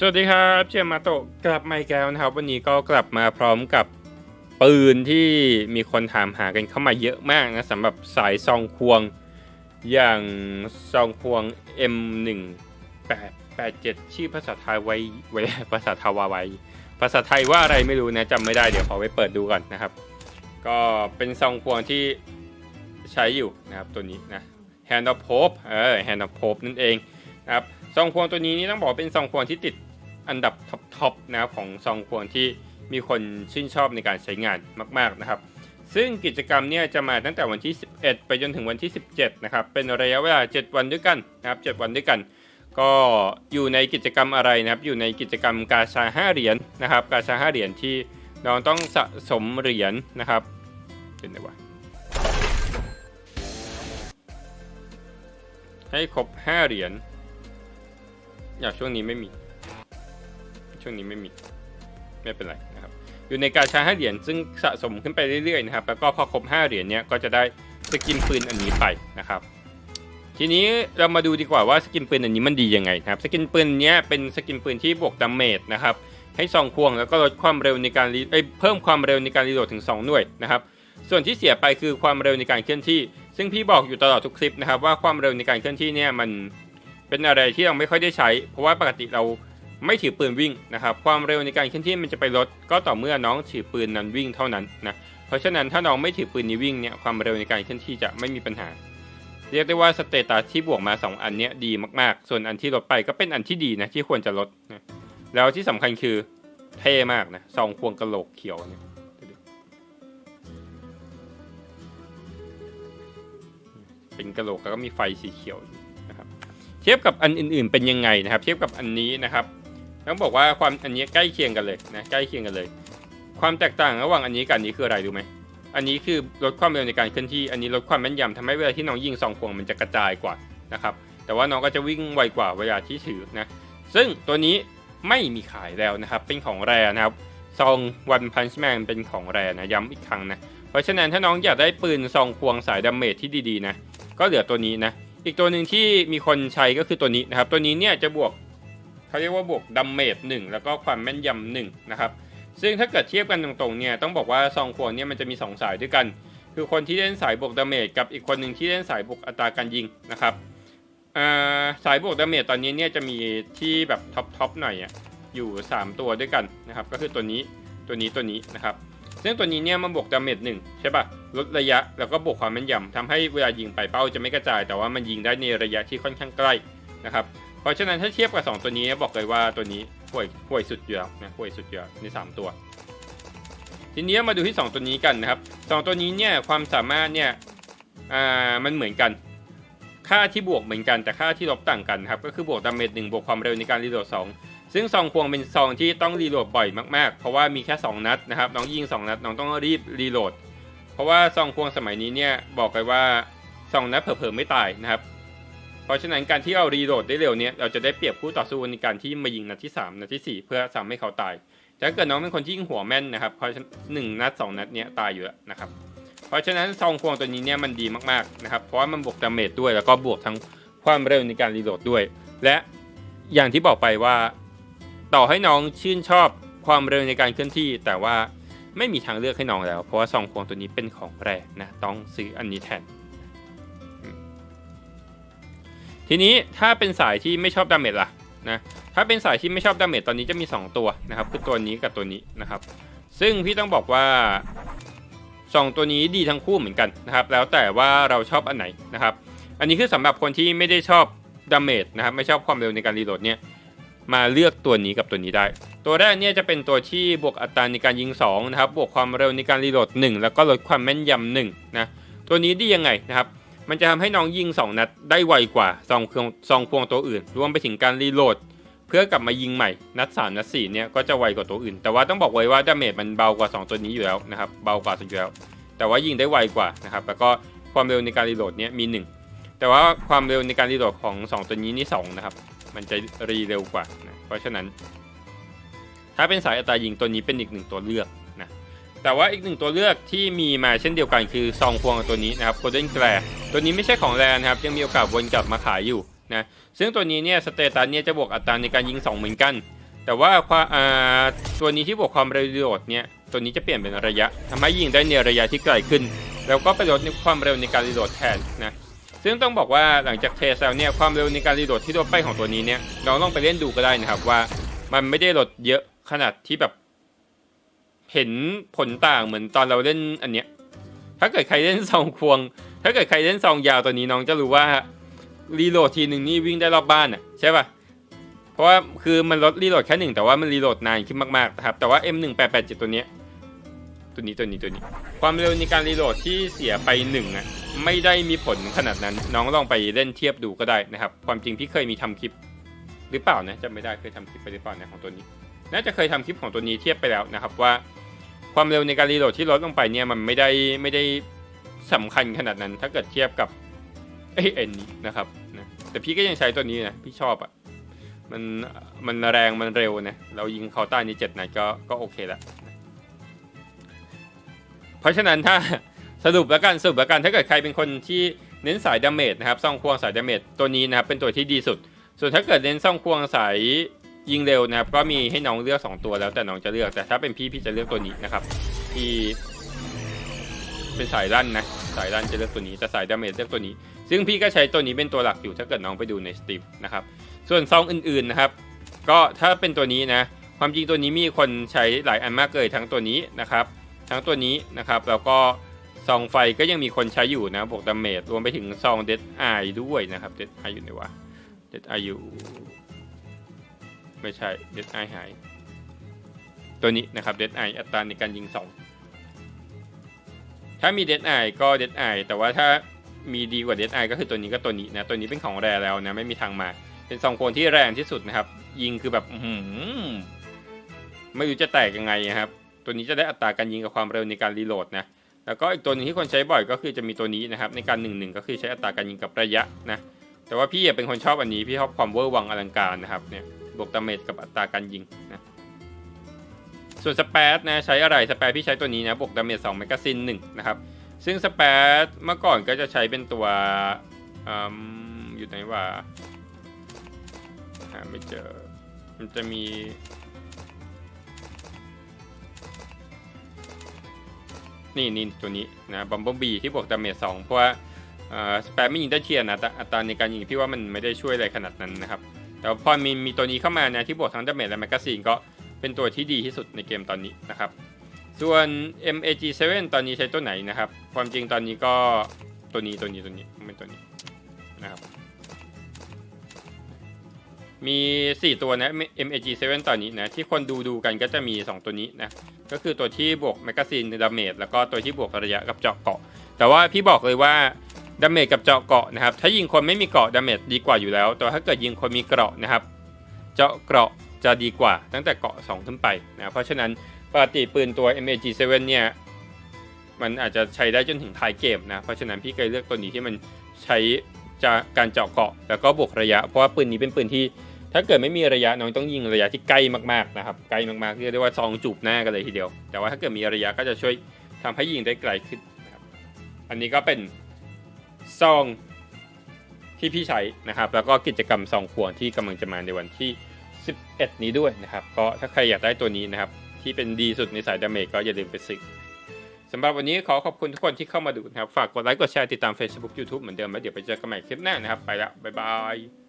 สวัสดีครับเจมมาโตะกลับมาอีกแล้วนะครับ วันนี้ก็กลับมาพร้อมกับปืนที่มีคนถามหากันเข้ามาเยอะมากนะสำหรับสายซองควงอย่างซองควง M1887 ชื่อภาษาไทยไว้ไว้ภาษาทาวาไว้ ภาษาไทยว่าอะไรไม่รู้นะจำไม่ได้เดี๋ยวขอไปเปิดดูก่อนนะครับ ก็เป็นซองควงที่ใช้อยู่นะครับตัวนี้นะ Hand of Pope เออ Hand of Pope นั่นเองนะครับซองควงตัวนี้นี่ต้องบอกเป็นซองควงที่ติด อันดับท็อปๆนะครับของซองควงที่มีคนชื่นชอบในการใช้งานมาก ๆนะครับ ซึ่งกิจกรรมเนี่ยจะมาตั้งแต่วันที่ 11 ไปจนถึงวันที่ 17 นะครับ เป็นระยะเวลา 7 วันด้วยกันนะครับ 7 วันด้วยกัน ก็อยู่ในกิจกรรมอะไรนะครับ อยู่ในกิจกรรมกาชา 5 เหรียญนะครับ กาชา 5 เหรียญที่น้องต้องสะสมเหรียญนะครับเป็นไงวะให้ครบ 5 เหรียญ อย่างช่วงนี้ไม่มี ช่วงนี้ไม่มีไม่เป็นไรนะครับ อยู่ในการชา5เหรียญซึ่งสะสมขึ้นไปเรื่อยๆนะครับ แล้วก็พอครบ5เหรียญเนี้ยก็จะได้สกินปืนอันนี้ไปนะครับ ทีนี้เรามาดูดีกว่าว่าสกินปืนอันนี้มันดียังไงนะครับ สกินปืนเนี้ยเป็นสกินปืนที่บวกดาเมจนะครับ ให้ซองควงแล้วก็ลดความเร็วในการรีเอ้ยเพิ่มความเร็วในการรีโหลดถึง 2 หน่วยนะครับ ส่วนที่เสียไปคือความเร็วในการเคลื่อนที่ ซึ่งพี่บอกอยู่ตลอดทุกคลิปนะครับว่าความเร็วในการเคลื่อนที่เนี่ยมันเป็นอะไรที่เราไม่ค่อยได้ใช้ เพราะว่าปกติเรา ไม่ถือปืนวิ่งนะครับ ความเร็วในการเคลื่อนที่มันจะไปลดก็ต่อเมื่อน้องถือปืนนั้นวิ่งเท่านั้นนะ เพราะฉะนั้นถ้าน้องไม่ถือปืนนี้วิ่งเนี่ยความเร็วในการเคลื่อนที่จะไม่มีปัญหา เรียกได้ว่าสเตตัสที่บวกมา 2 อันเนี้ยดีมากๆ ส่วนอันที่ลดไปก็เป็นอันที่ดีนะที่ควรจะลดนะแล้วที่สำคัญคือเท่มากนะซองควงกระโหลกเขียวเนี่ยเป็นกระโหลกแล้วก็มีไฟสีเขียวนะครับ เทียบกับอันอื่นๆเป็นยังไงนะครับ เทียบกับอันนี้นะครับ ต้องบอกว่าความอันนี้ใกล้เคียงกันเลยนะใกล้เคียงกันเลย ความแตกต่างระหว่างอันนี้กับอันนี้คืออะไรรู้ไหมอันนี้คือลดความเร็วในการเคลื่อนที่อันนี้ลดความแม่นยำทำให้เวลาที่น้องยิงซองควงมันจะกระจายกว่านะครับแต่ว่าน้องก็จะวิ่งไวกว่าเวลาที่ถือนะซึ่งตัวนี้ไม่มีขายแล้วนะครับเป็นของแรนะครับซองวันพันช์แมนเป็นของแรนะย้ำอีกครั้งนะเพราะฉะนั้นถ้าน้องอยากได้ปืนซองควงสายดาเมจที่ดีๆนะก็เหลือตัวนี้นะอีกตัวหนึ่งที่มีคนใช้ก็คือตัวนี้นะครับตัวนี้เนี่ยจะบวก เขาเรียกว่าบวกดาเมจหนึ่งแล้วก็ความแม่นยำหนึ่งนะครับ ซึ่งถ้าเกิดเทียบกันตรงๆเนี่ยต้องบอกว่าซองควงเนี่ยมันจะมี 2 สายด้วยกัน คือคนที่เล่นสายบวกดาเมจกับอีกคนหนึ่งที่เล่นสายบวกอัตราการยิงนะครับสายบวกดาเมจตอนนี้เนี่ยจะมีที่แบบท็อปท็อปหน่อยอะอยู่ 3 ตัวด้วยกันนะครับก็คือตัวนี้ตัวนี้ตัวนี้นะครับซึ่งตัวนี้เนี่ยมันบวกดาเมจหนึ่งใช่ป่ะลดระยะแล้วก็บวกความแม่นยำทำให้เวลายิงไปเป้าจะไม่กระจาย แต่ว่ามันยิงได้ในระยะที่ค่อนข้างใกล้นะครับ ราะฉะนั้นถ้าเทียบกับ 2 ตัวนี้บอกเลยว่าตัวนี้ห่วยห่วยสุดอยู่แล้วนะห่วยสุดอยู่แล้วใน 3 ตัว ทีนี้มาดูที่ 2 ตัวนี้กันนะครับ 2 ตัวนี้เนี่ยความสามารถเนี่ยอ่ามันเหมือนกัน ค่าที่บวกเหมือนกันแต่ค่าที่ลบต่างกันครับก็คือบวกดาเมจหนึ่งบวกความเร็วในการรีโหลด2ซึ่งซองควงเป็นซองที่ต้องรีโหลดบ่อยมากๆ เพราะว่ามีแค่ 2 นัดนะครับน้องยิง 2 นัดน้องต้องรีบรีโหลดเพราะว่าซองควงสมัยนี้เนี่ยบอกเลยว่าซองนัดเผลอๆไม่ตายนะครับ เพราะฉะนั้นการที่เรารีโหลดได้เร็วเนี่ยเราจะได้เปรียบคู่ต่อสู้ในการที่มายิงนัดที่ 3 นัดทีสี่4 เพื่อทำให้เขาตายแต่ถ้าเกิดน้องเป็นคนที่ยิงหัวแม่นนะครับเพราะหนึ่งนัดสองนัดเนี่ยตายอยู่แล้วนะครับเพราะฉะนั้นซองควงตัวนี้เนี่ยมันดีมากๆนะครับเพราะว่ามันบวกดาเมจด้วยแล้วก็บวกทั้งความเร็วในการรีโหลดด้วย และอย่างที่บอกไปว่า ต่อให้น้องชื่นชอบความเร็วในการเคลื่อนที่ แต่ว่าไม่มีทางเลือกให้น้องแล้ว เพราะว่าซองควงตัวนี้เป็นของแรนะต้องซื้ออันนี้แทน ทีนี้ถ้าเป็นสายที่ไม่ชอบดาเมจล่ะนะถ้าเป็นสายที่ไม่ชอบดาเมจตอนนี้จะมี 2 ตัวนะครับคือตัวนี้กับตัวนี้นะครับ ซึ่งพี่ต้องบอกว่า 2 ตัวนี้ดีทั้งคู่เหมือนกันนะครับ แล้วแต่ว่าเราชอบอันไหนนะครับ อันนี้คือสำหรับคนที่ไม่ได้ชอบดาเมจนะครับไม่ชอบความเร็วในการรีโหลดเนี่ยมาเลือกตัวนี้กับตัวนี้ได้ ตัวแรกเนี่ยจะเป็นตัวที่บวกอัตราในการยิง2นะครับบวกความเร็วในการรีโหลด1 แล้วก็ลดความแม่นยำ1นะตัวนี้ดียังไงนะครับ มันจะทำให้น้องยิง 2 นัดได้ไวกว่าซองควงซองควงตัวอื่น รวมไปถึงการรีโหลด เพื่อกลับมายิงใหม่ นัด 3 นัด 4 เนี่ยก็จะไวกว่าตัวอื่น แต่ว่าต้องบอกไว้ว่าดาเมจมันเบากว่า 2 ตัวนี้อยู่แล้วนะครับ เบากว่าสุดแล้ว แต่ว่ายิงได้ไวกว่านะครับ แล้วก็ความเร็วในการรีโหลดเนี่ยมี 1 แต่ว่าความเร็วในการรีโหลดของ 2 ตัวนี้นี่2นะครับ มันจะรีเร็วกว่านะเพราะฉะนั้น ถ้าเป็นสายอัตรายิงตัวนี้เป็นอีกหนึ่งตัวเลือก แต่ว่าอีกหนึ่งตัวเลือกที่มีมาเช่นเดียวกันคือซองควงตัวนี้นะครับ Golden g l a r ตัวนี้ไม่ใช่ของแรนะครับยังมีโอกาสวนกลับมาขายอยู่นะซึ่งตัวนี้เนี่ยสเตตัสเนี่ยจะบวกอัตราในการยิง 2 เหมือนกัน แต่ว่าความตัวนี้ที่บวกความเร็วรีโหลดเนี่ยตัวนี้จะเปลี่ยนเป็นระยะทำให้ยิงได้ในระยะที่ไกลขึ้น แล้วก็ไปลดในความเร็วในการรีโหลดแทนนะซึ่งต้องบอกว่าหลังจากเทสแล้วเนี่ยความเร็วในการรีโหลดที่ลดไปของตัวนี้เนี่ยน้องลองไปเล่นดูก็ได้นะครับว่า มันไม่ได้ลดเยอะขนาดที่แบบ เห็นผลต่างเหมือนตอนเราเล่นอันเนี้ย ถ้าเกิดใครเล่นซองควง ถ้าเกิดใครเล่นซองยาวตัวนี้น้องจะรู้ว่ารีโหลดทีหนึ่งนี่วิ่งได้รอบบ้านอะใช่ป่ะ เพราะว่าคือมันลดรีโหลดแค่หนึ่งแต่ว่ามันรีโหลดนานขึ้นมากๆนะครับ แต่ว่า M1887 ตัวเนี้ยตัวนี้ตัวนี้ตัวนี้ ความเร็วในการรีโหลดที่เสียไปหนึ่งอะไม่ได้มีผลขนาดนั้น น้องลองไปเล่นเทียบดูก็ได้นะครับ ความจริงพี่เคยมีทำคลิปหรือเปล่านะจำไม่ได้เคยทำคลิปไปหรือเปล่านะของตัวนี้ น่าจะเคยทำคลิปของตัวนี้เทียบไปแล้วนะครับว่า ความเร็วในการรีโหลดที่ลดลงไปเนี่ยมันไม่ได้ไม่ได้สำคัญขนาดนั้น ถ้าเกิดเทียบกับเอ็นนี้นะครับนะแต่พี่ก็ยังใช้ตัวนี้นะพี่ชอบอะ่ะมันมันแรงมันเร็วนะเรายิงเขาใต้นี้เจ็ดนัดก็ก็โอเคละเพราะฉะนั้นถ้าสรุปแล้วกันสรุปแล้วกันถ้าเกิดใครเป็นคนที่เน้นสายดาเมจนะครับซ่องควงสายดาเมจตัวนี้นะครับเป็นตัวที่ดีสุด ส่วนถ้าเกิดเน้นซ่องควงสาย ยิงเร็วนะครับก็มีให้น้องเลือก 2 ตัวแล้วแต่น้องจะเลือกแต่ถ้าเป็นพี่พี่จะเลือกตัวนี้นะครับที่เป็นสายลั่นนะสายลั่นจะเลือกตัวนี้แต่สายดาเมจเลือกตัวนี้ ซึ่งพี่ก็ใช้ตัวนี้เป็นตัวหลักอยู่ถ้าเกิดน้องไปดูในสตรีมนะครับส่วนซองอื่นๆนะครับ ก็ถ้าเป็นตัวนี้นะ ความจริงตัวนี้มีคนใช้หลายอันมากเลยทั้งตัวนี้นะครับ ทั้งตัวนี้นะครับแล้วก็ซองไฟก็ยังมีคนใช้อยู่นะบวกดาเมจรวมไปถึงซองเดดไอด้วยนะครับเดดไออยู่ไหนวะเดดไออยู่ ไม่ใช่เดดไอหาย ตัวนี้นะครับเดดไออัตราในการยิงสองถ้ามีเดดไอก็เดดไอแต่ว่าถ้ามีดีกว่าเดดไอก็คือตัวนี้ก็ตัวนี้นะ ตัวนี้เป็นของแรแล้วนะ ไม่มีทางมา เป็นสองคนที่แรงที่สุดนะครับ ยิงคือแบบหือไม่รู้จะแตกยังไงนะครับ ตัวนี้จะได้อัตราการยิงกับความเร็วในการรีโหลดนะแล้วก็อีกตัวหนึงที่คนใช้บ่อยก็คือจะมีตัวนี้นะครับ ในการหนึ่งหนึ่งก็คือใช้อัตราการยิงกับระยะนะแต่ว่าพี่เป็นคนชอบอันนี้พี่ชอบความเวอร์วังอลังการนะครับเนี่ย บวกดาเมจกับอัตราการยิงนะส่วนสเปซนะใช้อะไรสเปซพี่ใช้ตัวนี้นะบวกดาเมจสองแมกกาซีนหนึ่งนะครับซึ่งสเปซเมื่อก่อนก็จะใช้เป็นตัวอืมอยู่ไหนวะหาไม่เจอมันจะมีนี่นี่ตัวนี้นะบัมบิลบีที่บวกดาเมจสองเพราะว่าสแปมไม่ยิงได้เทียนนะแต่อัตราในการยิงพี่ว่ามันไม่ได้ช่วยอะไรขนาดนั้นนะครับ แต่ว่าพอมีมีตัวนี้เข้ามานะที่บวกทั้งดาเมจและแมกกาซีนก็เป็นตัวที่ดีที่สุดในเกมตอนนี้นะครับ ส่วน MAG7 ตอนนี้ใช้ตัวไหนนะครับ ความจริงตอนนี้ก็ตัวนี้ตัวนี้ตัวนี้เป็นตัวนี้นะครับ มี 4 ตัวนะ MAG7 ตอนนี้นะที่คนดูดูกันก็จะมี 2 ตัวนี้นะก็คือตัวที่บวกแมกกาซีนดาเมจแล้วก็ตัวที่บวกระยะกับเจาะเกาะ แต่ว่าพี่บอกเลยว่า ดาเมจกับเจาะเกาะนะครับ ถ้ายิงคนไม่มีเกาะดาเมจดีกว่าอยู่แล้ว แต่ถ้าเกิดยิงคนมีเกราะนะครับ เจาะเกราะจะดีกว่าตั้งแต่เกาะ 2 ขึ้นไปนะเพราะฉะนั้นปกติปืนตัว MAG7 เนี่ยมันอาจจะใช้ได้จนถึงท้ายเกมนะ เพราะฉะนั้นพี่เคยเลือกตัวนี้ที่มันใช้จะการเจาะเกาะ แล้วก็บวกระยะ เพราะว่าปืนนี้เป็นปืนที่ ถ้าเกิดไม่มีระยะน้องต้องยิงระยะที่ใกล้มากๆนะครับใกล้มากๆเรียกได้ว่าซองจูบหน้ากันเลยทีเดียว แต่ว่าถ้าเกิดมีระยะก็จะช่วยทำให้ยิงได้ไกลขึ้นนะครับอันนี้ก็เป็น ซองที่พี่ใช้นะครับ แล้วก็กิจกรรมซองขวงที่กำลังจะมาในวันที่ 11 นี้ด้วยนะครับ ก็ถ้าใครอยากได้ตัวนี้นะครับ ที่เป็นดีสุดในสายดาเมจก็อย่าลืมไปซื้อสำหรับวันนี้ขอขอบคุณทุกคนที่เข้ามาดูนะครับ ฝากกดไลค์กดแชร์ติดตาม Facebook YouTube เหมือนเดิมแล้วเดี๋ยวไปเจอกันใหม่คลิปหน้านะครับ ไปแล้วบ๊ายบาย